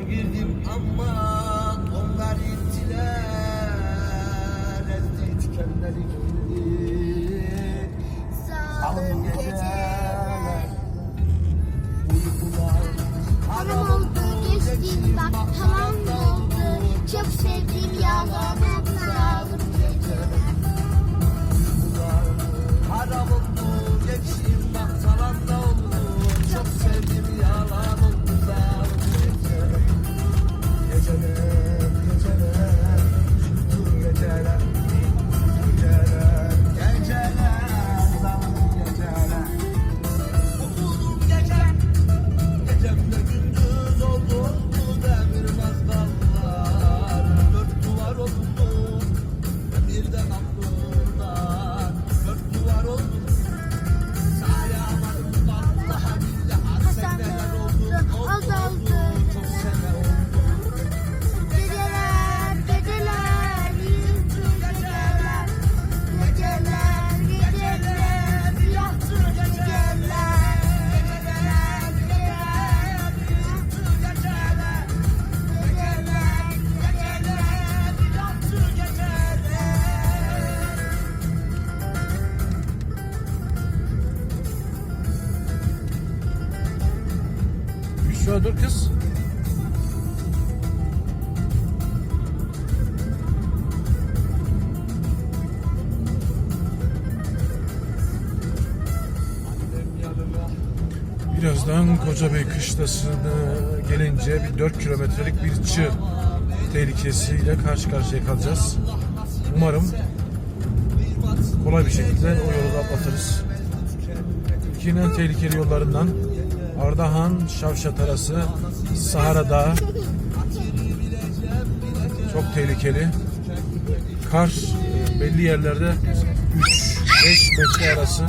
Girdim ama onlar ittiler. Ezdi dikenleri giydi Alın geceler. Uykular Tamam oldu geçtim. Bak tamam oldu. Çok sevdiğim yalanı dur kız. Birazdan Kocabey kışlasına gelince bir 4 kilometrelik bir çığ tehlikesiyle karşı karşıya kalacağız. Umarım kolay bir şekilde o yolu da atlatırız. Türkiye'nin en tehlikeli yollarından Ardahan, Şavşat arası Sahara Dağı çok tehlikeli. Kar belli yerlerde 3-5 metre arası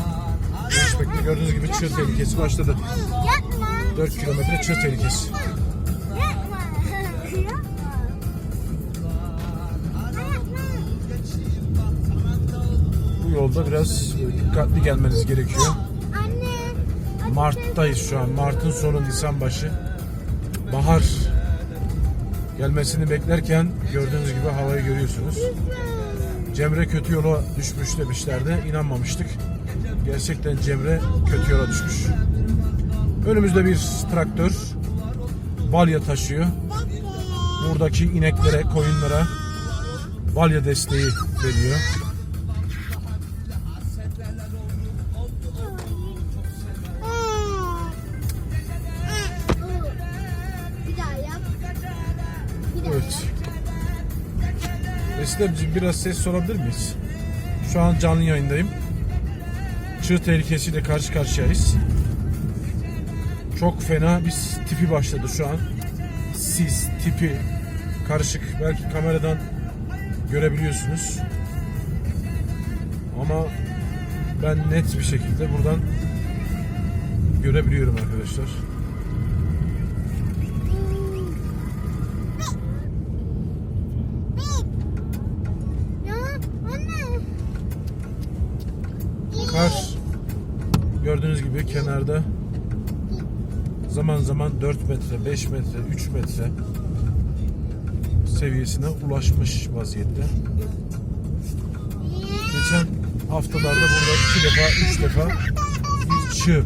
5 metre gördüğünüz gibi çığ tehlikesi başladı. Yapma 4 kilometre çığ tehlikesi. Bu yolda biraz dikkatli gelmeniz gerekiyor. Mart'tayız şu an. Mart'ın sonu Nisan başı. Bahar gelmesini beklerken gördüğünüz gibi havayı görüyorsunuz. Cemre kötü yola düşmüş demişlerdi. İnanmamıştık. Gerçekten Cemre kötü yola düşmüş. Önümüzde bir traktör balya taşıyor. Buradaki ineklere, koyunlara balya desteği veriyor. Eslemciğim biraz ses olabilir miyiz? Şu an canlı yayındayım. Çığ tehlikesiyle karşı karşıyayız. Çok fena bir tipi başladı şu an. Sis, tipi karışık. Belki kameradan görebiliyorsunuz. Ama ben net bir şekilde buradan görebiliyorum arkadaşlar. Kar gördüğünüz gibi kenarda zaman zaman 4 metre, 5 metre, 3 metre seviyesine ulaşmış vaziyette. Geçen haftalarda burada iki defa, üç defa bir çığ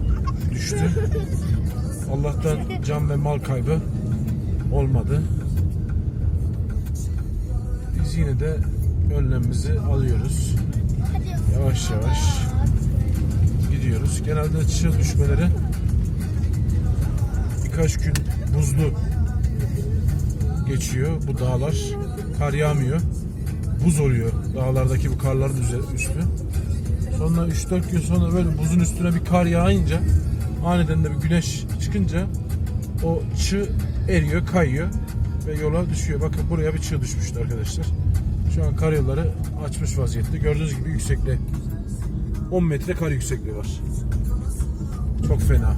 düştü. Allah'tan can ve mal kaybı olmadı. Biz yine de önlemimizi alıyoruz. Yavaş yavaş Genelde çığ düşmeleri birkaç gün buzlu geçiyor bu dağlar. Kar yağmıyor. Buz oluyor dağlardaki bu karların üstü. Sonra 3-4 gün sonra böyle buzun üstüne bir kar yağınca aniden de bir güneş çıkınca o çığ eriyor, kayıyor ve yola düşüyor. Bakın buraya bir çığ düşmüştü arkadaşlar. Şu an kar yolları açmış vaziyette. Gördüğünüz gibi yüksekliği 10 metre kar yüksekliği var. Çok fena.